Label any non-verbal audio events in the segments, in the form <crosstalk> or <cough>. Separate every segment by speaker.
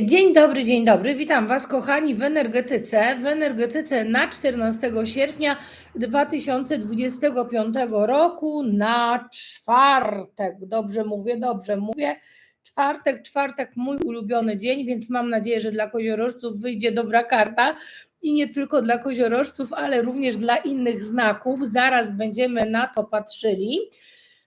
Speaker 1: Dzień dobry, dzień dobry. Witam Was, kochani, w energetyce. W energetyce na 14 sierpnia 2025 roku, na czwartek. Dobrze mówię, dobrze mówię. Czwartek, czwartek, mój ulubiony dzień, więc mam nadzieję, że dla koziorożców wyjdzie dobra karta. I nie tylko dla koziorożców, ale również dla innych znaków. Zaraz będziemy na to patrzyli.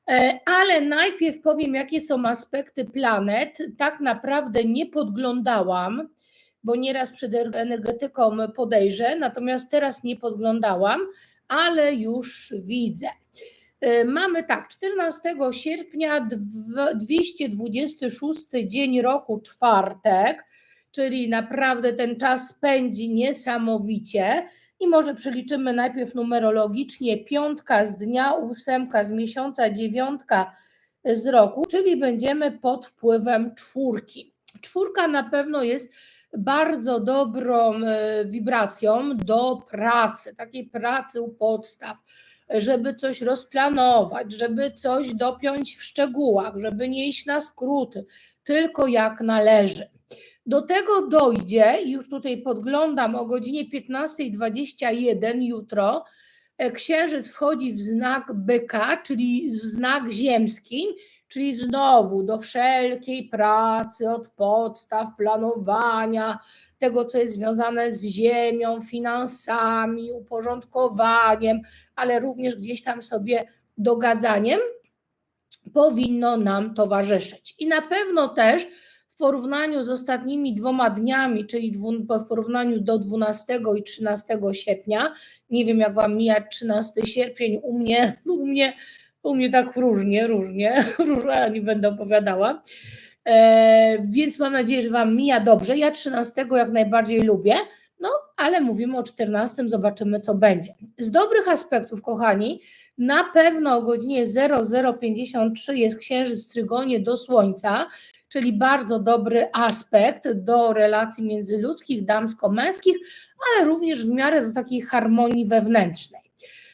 Speaker 1: E, Ale najpierw powiem, jakie są aspekty planet. Tak naprawdę nie podglądałam, bo nieraz przed energetyką podejrzę, natomiast teraz nie podglądałam, ale już widzę. E, Mamy tak, 14 sierpnia, dw- 226 dzień roku, czwartek, czyli naprawdę ten czas spędzi niesamowicie. I może przeliczymy najpierw numerologicznie piątka z dnia, ósemka z miesiąca, dziewiątka z roku, czyli będziemy pod wpływem czwórki. Czwórka na pewno jest bardzo dobrą e, wibracją do pracy, takiej pracy u podstaw, żeby coś rozplanować, żeby coś dopiąć w szczegółach, żeby nie iść na skróty, tylko jak należy. Do tego dojdzie, już tutaj podglądam o godzinie 15.21 jutro, e, księżyc wchodzi w znak byka, czyli w znak ziemski, czyli znowu do wszelkiej pracy od podstaw, planowania, tego, co jest związane z ziemią, finansami, uporządkowaniem, ale również gdzieś tam sobie dogadzaniem, powinno nam towarzyszyć. I na pewno też w porównaniu z ostatnimi dwoma dniami, czyli w porównaniu do 12 i 13 sierpnia, nie wiem jak Wam mija 13 sierpień, u mnie, u mnie, u mnie tak różnie, różnie, <laughs> różnie, nie będę opowiadała, e, więc mam nadzieję, że Wam mija dobrze, ja 13 jak najbardziej lubię, no ale mówimy o 14, zobaczymy co będzie. Z dobrych aspektów, kochani, na pewno o godzinie 0053 jest księżyc w trygonie do Słońca, czyli bardzo dobry aspekt do relacji międzyludzkich, damsko-męskich, ale również w miarę do takiej harmonii wewnętrznej.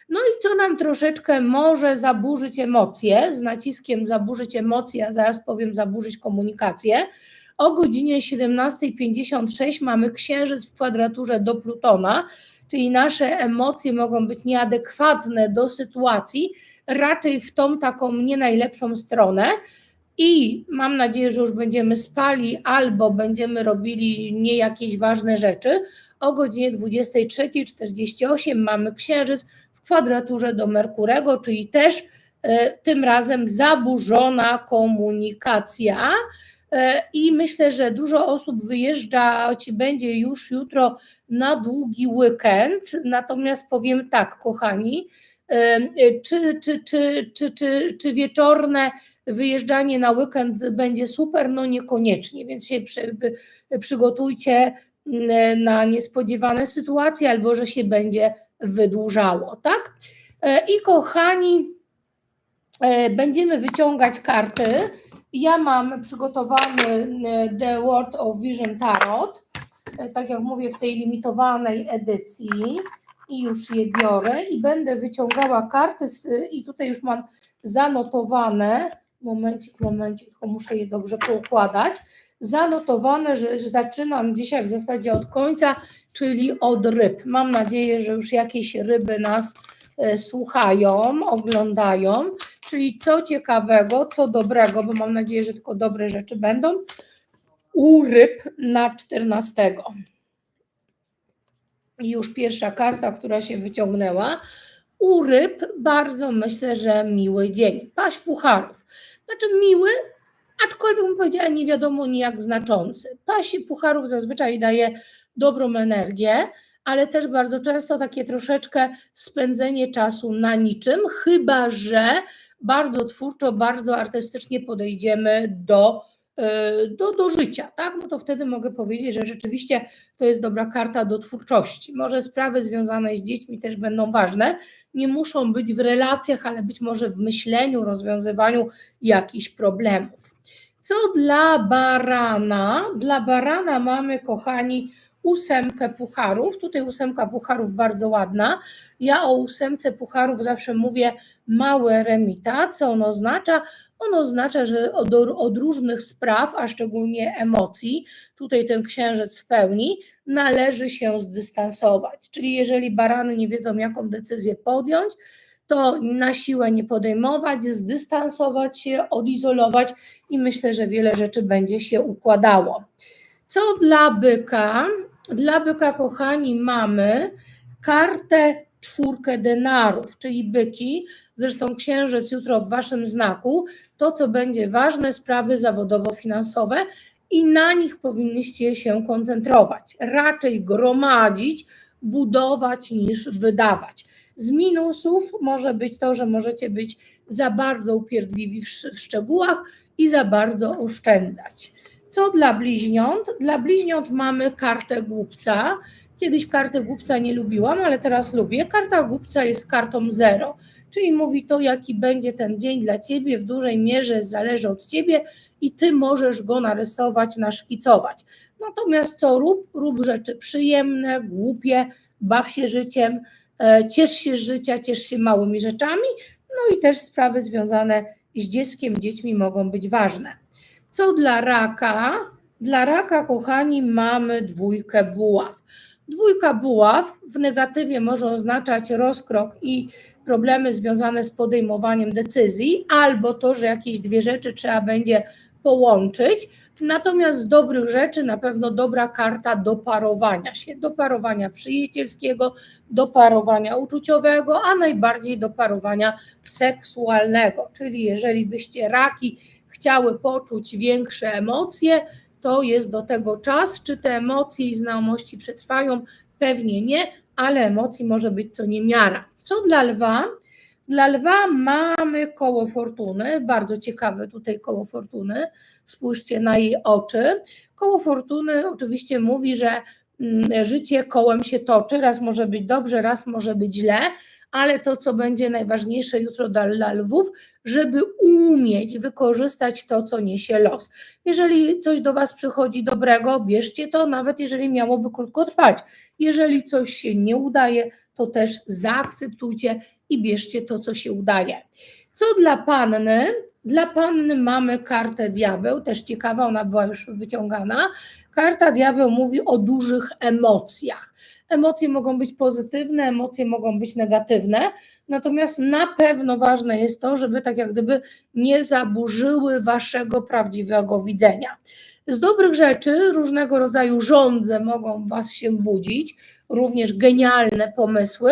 Speaker 1: No i co nam troszeczkę może zaburzyć emocje, z naciskiem zaburzyć emocje, a zaraz powiem zaburzyć komunikację. O godzinie 17.56 mamy księżyc w kwadraturze do Plutona, czyli nasze emocje mogą być nieadekwatne do sytuacji, raczej w tą taką nie najlepszą stronę. I mam nadzieję, że już będziemy spali albo będziemy robili nie jakieś ważne rzeczy. O godzinie 23.48 mamy księżyc w kwadraturze do Merkurego, czyli też e, tym razem zaburzona komunikacja. E, I myślę, że dużo osób wyjeżdża, ci będzie już jutro na długi weekend. Natomiast powiem tak, kochani, e, czy, czy, czy, czy, czy, czy wieczorne wyjeżdżanie na weekend będzie super? No niekoniecznie, więc się przy, przygotujcie na niespodziewane sytuacje albo że się będzie wydłużało, tak? E, I kochani, e, będziemy wyciągać karty. Ja mam przygotowany e, The World of Vision Tarot, tak jak mówię, w tej limitowanej edycji i już je biorę i będę wyciągała karty z, i tutaj już mam zanotowane, momencik, momencik, tylko muszę je dobrze poukładać, zanotowane, że, zaczynam dzisiaj w zasadzie od końca, czyli od ryb. Mam nadzieję, że już jakieś ryby nas e, słuchają, oglądają, czyli co ciekawego, co dobrego, bo mam nadzieję, że tylko dobre rzeczy będą, u ryb na 14. I już pierwsza karta, która się wyciągnęła. U ryb bardzo myślę, że miły dzień. Paść pucharów. Znaczy miły, aczkolwiek bym powiedziała nie wiadomo nijak znaczący. Paść pucharów zazwyczaj daje dobrą energię, ale też bardzo często takie troszeczkę spędzenie czasu na niczym, chyba że bardzo twórczo, bardzo artystycznie podejdziemy do, e, do, do życia, tak? No to wtedy mogę powiedzieć, że rzeczywiście to jest dobra karta do twórczości. Może sprawy związane z dziećmi też będą ważne, nie muszą być w relacjach, ale być może w myśleniu, rozwiązywaniu jakichś problemów. Co dla barana? Dla barana mamy, kochani, ósemkę pucharów. Tutaj ósemka pucharów bardzo ładna. Ja o ósemce pucharów zawsze mówię małe remita. Co ono oznacza? On oznacza, że od, od różnych spraw, a szczególnie emocji, tutaj ten księżyc w pełni, należy się zdystansować. Czyli jeżeli barany nie wiedzą, jaką decyzję podjąć, to na siłę nie podejmować, zdystansować się, odizolować i myślę, że wiele rzeczy będzie się układało. Co dla byka? Dla byka, kochani, mamy kartę czwórkę denarów, czyli byki, zresztą księżyc jutro w waszym znaku, to co będzie ważne, sprawy zawodowo-finansowe i na nich powinniście się koncentrować, raczej gromadzić, budować niż wydawać. Z minusów może być to, że możecie być za bardzo upierdliwi w, szczegółach i za bardzo oszczędzać. Co dla bliźniąt? Dla bliźniąt mamy kartę głupca. Kiedyś kartę głupca nie lubiłam, ale teraz lubię. Karta głupca jest kartą zero, czyli mówi to, jaki będzie ten dzień dla ciebie, w dużej mierze zależy od ciebie i ty możesz go narysować, naszkicować. Natomiast co rób? Rób rzeczy przyjemne, głupie, baw się życiem, e, ciesz się z życia, ciesz się małymi rzeczami, no i też sprawy związane z dzieckiem, dziećmi mogą być ważne. Co dla raka? Dla raka, kochani, mamy dwójkę buław. Dwójka buław w negatywie może oznaczać rozkrok i problemy związane z podejmowaniem decyzji, albo to, że jakieś dwie rzeczy trzeba będzie połączyć. Natomiast z dobrych rzeczy na pewno dobra karta do parowania się, do parowania przyjacielskiego, do parowania uczuciowego, a najbardziej do parowania seksualnego. Czyli jeżeli byście raki chciały poczuć większe emocje, to jest do tego czas. Czy te emocje i znajomości przetrwają? Pewnie nie, ale emocji może być co niemiara. Co dla lwa? Dla lwa mamy koło fortuny, bardzo ciekawe tutaj koło fortuny. Spójrzcie na jej oczy. Koło fortuny oczywiście mówi, że mm, życie kołem się toczy, raz może być dobrze, raz może być źle, ale to, co będzie najważniejsze jutro dla lwów, żeby umieć wykorzystać to, co niesie los. Jeżeli coś do Was przychodzi dobrego, bierzcie to, nawet jeżeli miałoby krótko trwać. Jeżeli coś się nie udaje, to też zaakceptujcie i bierzcie to, co się udaje. Co dla panny? Dla panny mamy kartę diabeł, też ciekawa, ona była już wyciągana. Karta diabeł mówi o dużych emocjach. Emocje mogą być pozytywne, emocje mogą być negatywne, natomiast na pewno ważne jest to, żeby tak jak gdyby nie zaburzyły waszego prawdziwego widzenia. Z dobrych rzeczy różnego rodzaju żądze mogą was się budzić, również genialne pomysły,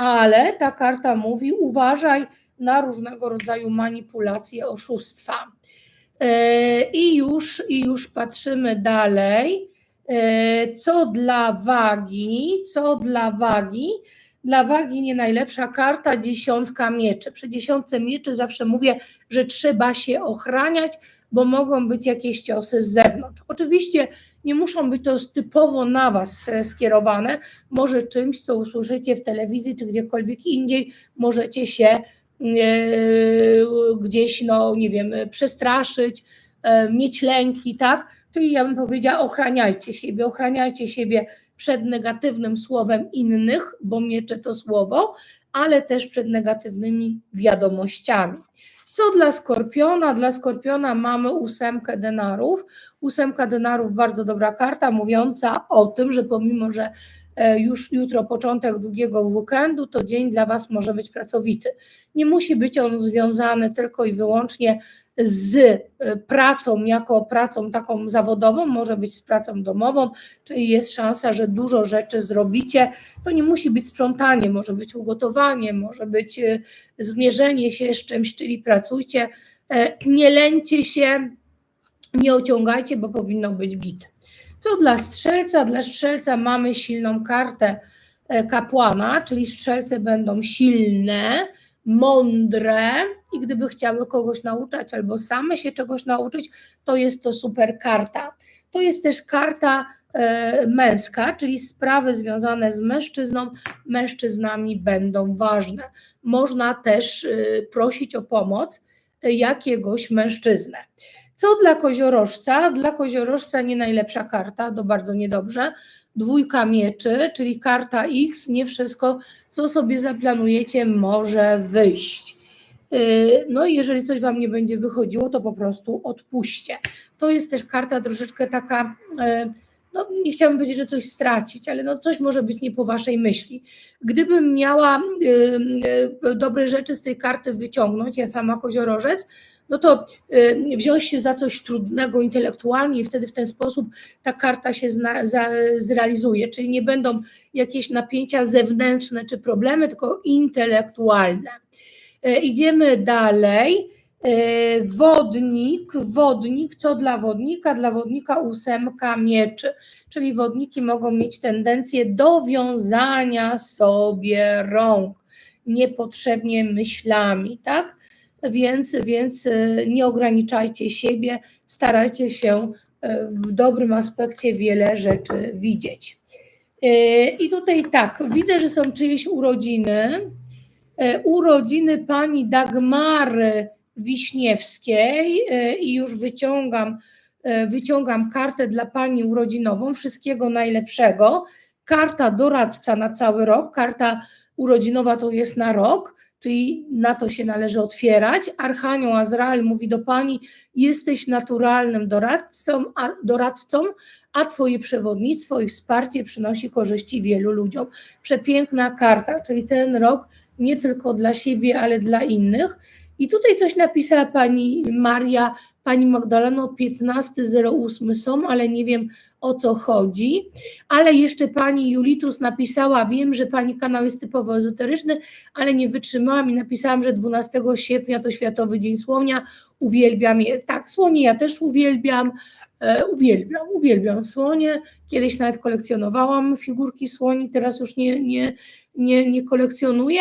Speaker 1: ale ta karta mówi: uważaj na różnego rodzaju manipulacje, oszustwa. E, I już, I już patrzymy dalej. E, co dla wagi? Co dla wagi? Dla wagi nie najlepsza karta, dziesiątka mieczy. Przy dziesiątce mieczy zawsze mówię, że trzeba się ochraniać, bo mogą być jakieś ciosy z zewnątrz. Oczywiście nie muszą być to typowo na Was e, skierowane, może czymś, co usłyszycie w telewizji czy gdziekolwiek indziej, możecie się e, gdzieś, no nie wiem, przestraszyć, e, mieć lęki, tak? Czyli ja bym powiedziała, ochraniajcie siebie, ochraniajcie siebie przed negatywnym słowem innych, bo miecze to słowo, ale też przed negatywnymi wiadomościami. Co dla skorpiona? Dla skorpiona mamy ósemkę denarów. Ósemka denarów, bardzo dobra karta, mówiąca o tym, że pomimo, że e, już jutro początek długiego weekendu, to dzień dla Was może być pracowity. Nie musi być on związany tylko i wyłącznie z e, pracą, jako pracą taką zawodową, może być z pracą domową, czyli jest szansa, że dużo rzeczy zrobicie. To nie musi być sprzątanie, może być ugotowanie, może być e, zmierzenie się z czymś, czyli pracujcie, nie lęcie się, nie ociągajcie, bo powinno być git. Co dla strzelca? Dla strzelca mamy silną kartę e, kapłana, czyli strzelce będą silne, mądre i gdyby chciały kogoś nauczać albo same się czegoś nauczyć, to jest to super karta. To jest też karta e, męska, czyli sprawy związane z mężczyzną, mężczyznami będą ważne. Można też e, prosić o pomoc jakiegoś mężczyznę. Co dla koziorożca? Dla koziorożca nie najlepsza karta, to bardzo niedobrze. Dwójka mieczy, czyli karta X, nie wszystko, co sobie zaplanujecie, może wyjść. Y, No i jeżeli coś Wam nie będzie wychodziło, to po prostu odpuśćcie. To jest też karta troszeczkę taka, y, no nie chciałabym powiedzieć, że coś stracić, ale no coś może być nie po Waszej myśli. Gdybym miała y, dobre rzeczy z tej karty wyciągnąć, ja sama koziorożec, no to y, wziąć się za coś trudnego intelektualnie i wtedy w ten sposób ta karta się zna, za, zrealizuje, czyli nie będą jakieś napięcia zewnętrzne czy problemy, tylko intelektualne. E, Idziemy dalej. E, Wodnik, wodnik, co dla wodnika? Dla wodnika ósemka mieczy, czyli wodniki mogą mieć tendencję do wiązania sobie rąk niepotrzebnie myślami, tak? Więc, więc e, nie ograniczajcie siebie, starajcie się e, w dobrym aspekcie wiele rzeczy widzieć. E, I tutaj tak, widzę, że są czyjeś urodziny. Urodziny pani Dagmary Wiśniewskiej i już wyciągam, wyciągam kartę dla pani urodzinową. Wszystkiego najlepszego. Karta doradca na cały rok, karta urodzinowa to jest na rok, czyli na to się należy otwierać. Archanioł Azrael mówi do pani: Jesteś naturalnym doradcą, a, doradcą, a Twoje przewodnictwo i wsparcie przynosi korzyści wielu ludziom. Przepiękna karta, czyli ten rok nie tylko dla siebie, ale dla innych. I tutaj coś napisała pani Maria, pani Magdaleno, 15.08 są, ale nie wiem o co chodzi. Ale jeszcze pani Julitus napisała, wiem, że pani kanał jest typowo ezoteryczny, ale nie wytrzymałam i napisałam, że 12 sierpnia to Światowy Dzień Słonia. Uwielbiam je. Tak, słonie ja też uwielbiam. E, uwielbiam, uwielbiam słonie. Kiedyś nawet kolekcjonowałam figurki słoni, teraz już nie, nie, nie, nie kolekcjonuję.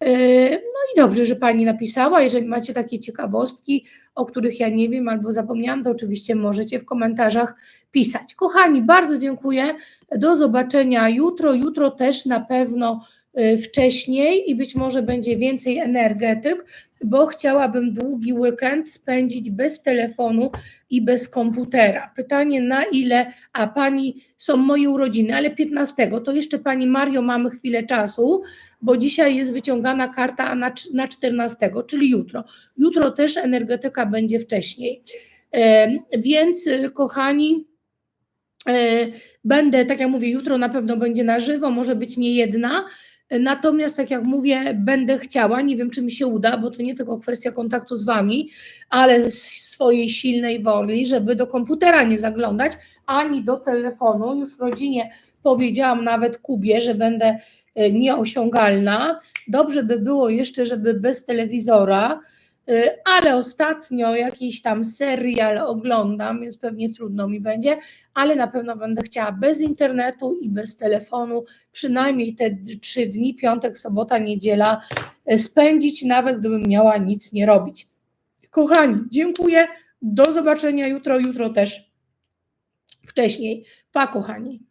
Speaker 1: E, No i dobrze, że Pani napisała. Jeżeli macie takie ciekawostki, o których ja nie wiem albo zapomniałam, to oczywiście możecie w komentarzach pisać. Kochani, bardzo dziękuję. Do zobaczenia jutro. Jutro też na pewno wcześniej i być może będzie więcej energetyk, bo chciałabym długi weekend spędzić bez telefonu i bez komputera. Pytanie na ile, a Pani, są moje urodziny, ale 15, to jeszcze Pani Mario mamy chwilę czasu, bo dzisiaj jest wyciągana karta na, na 14, czyli jutro. Jutro też energetyka będzie wcześniej. E, Więc, y, kochani, będę, tak jak mówię, jutro na pewno będzie na żywo, może być nie jedna. Natomiast, tak jak mówię, będę chciała, nie wiem, czy mi się uda, bo to nie tylko kwestia kontaktu z Wami, ale swojej silnej woli, żeby do komputera nie zaglądać, ani do telefonu. Już rodzinie powiedziałam, nawet Kubie, że będę e, nieosiągalna. Dobrze by było jeszcze, żeby bez telewizora, ale ostatnio jakiś tam serial oglądam, więc pewnie trudno mi będzie, ale na pewno będę chciała bez internetu i bez telefonu, przynajmniej te trzy dni, piątek, sobota, niedziela, y, spędzić, nawet gdybym miała nic nie robić. Kochani, dziękuję. Do zobaczenia jutro, jutro też wcześniej. Pa, kochani.